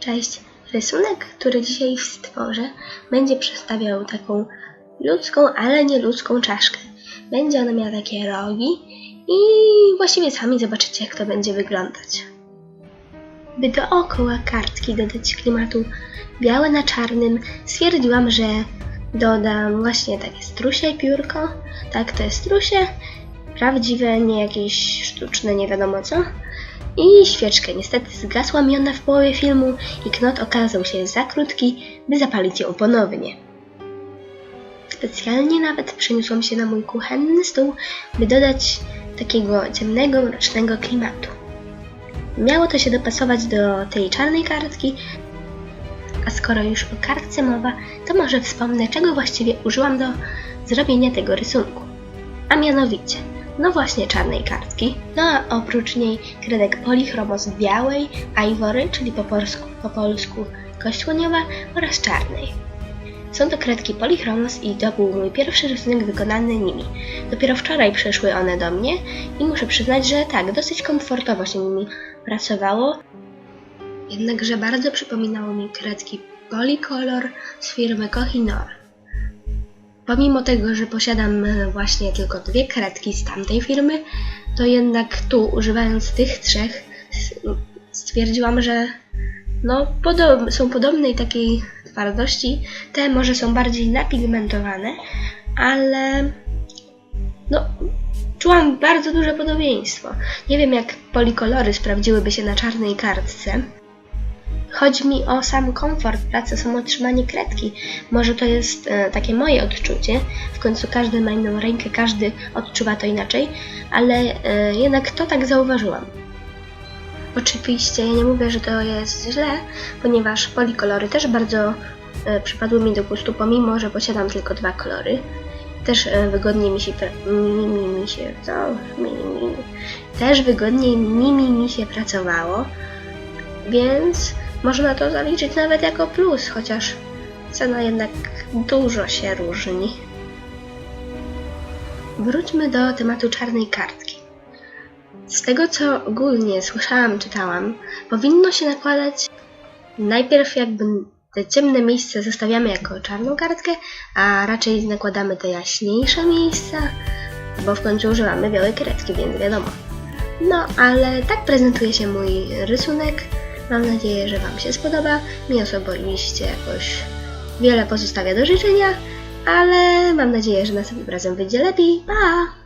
Cześć. Rysunek, który dzisiaj stworzę, będzie przedstawiał taką ludzką, ale nie ludzką czaszkę. Będzie ona miała takie rogi i właściwie sami zobaczycie, jak to będzie wyglądać. By dookoła kartki dodać klimatu białe na czarnym, stwierdziłam, że dodam właśnie takie strusie piórko. Tak, to jest strusie. Prawdziwe, nie jakieś sztuczne, nie wiadomo co. I świeczkę. Niestety zgasła mi ona w połowie filmu i knot okazał się za krótki, by zapalić ją ponownie. Specjalnie nawet przeniosłam się na mój kuchenny stół, by dodać takiego ciemnego, mrocznego klimatu. Miało to się dopasować do tej czarnej kartki, a skoro już o kartce mowa, to może wspomnę, czego właściwie użyłam do zrobienia tego rysunku. A mianowicie, no właśnie czarnej kartki, no a oprócz niej kredek polichromos białej, ivory, czyli po polsku, po polsku kość słoniowa oraz czarnej. Są to kredki polichromos i to był mój pierwszy rysunek wykonany nimi. Dopiero wczoraj przyszły one do mnie i muszę przyznać, że tak, dosyć komfortowo się nimi pracowało. Jednakże bardzo przypominało mi kredki Polycolor z firmy Kohinoor. Pomimo tego, że posiadam e, właśnie tylko dwie kredki z tamtej firmy, to jednak tu, używając tych trzech, stwierdziłam, że no, podob- są podobnej takiej twardości. Te może są bardziej napigmentowane, ale no, czułam bardzo duże podobieństwo. Nie wiem, jak polikolory sprawdziłyby się na czarnej kartce. Chodzi mi o sam komfort pracy, samo trzymanie kredki. Może to jest e, takie moje odczucie. W końcu każdy ma inną rękę, każdy odczuwa to inaczej, ale e, jednak to tak zauważyłam. Oczywiście ja nie mówię, że to jest źle, ponieważ polikolory też bardzo e, przypadły mi do gustu, pomimo, że posiadam tylko dwa kolory. Też e, wygodniej mi się, mi, mi, mi się, co? Mi, mi, też wygodniej nimi mi się pracowało, więc można to zaliczyć nawet jako plus, chociaż cena jednak dużo się różni. Wróćmy do tematu czarnej kartki. Z tego co ogólnie słyszałam, czytałam, powinno się nakładać najpierw jakby te ciemne miejsca zostawiamy jako czarną kartkę, a raczej nakładamy te jaśniejsze miejsca, bo w końcu używamy białej kredki, więc wiadomo. No, ale tak prezentuje się mój rysunek. Mam nadzieję, że Wam się spodoba. Mi osobiście jakoś wiele pozostawia do życzenia, ale mam nadzieję, że następnym razem wyjdzie lepiej. Pa!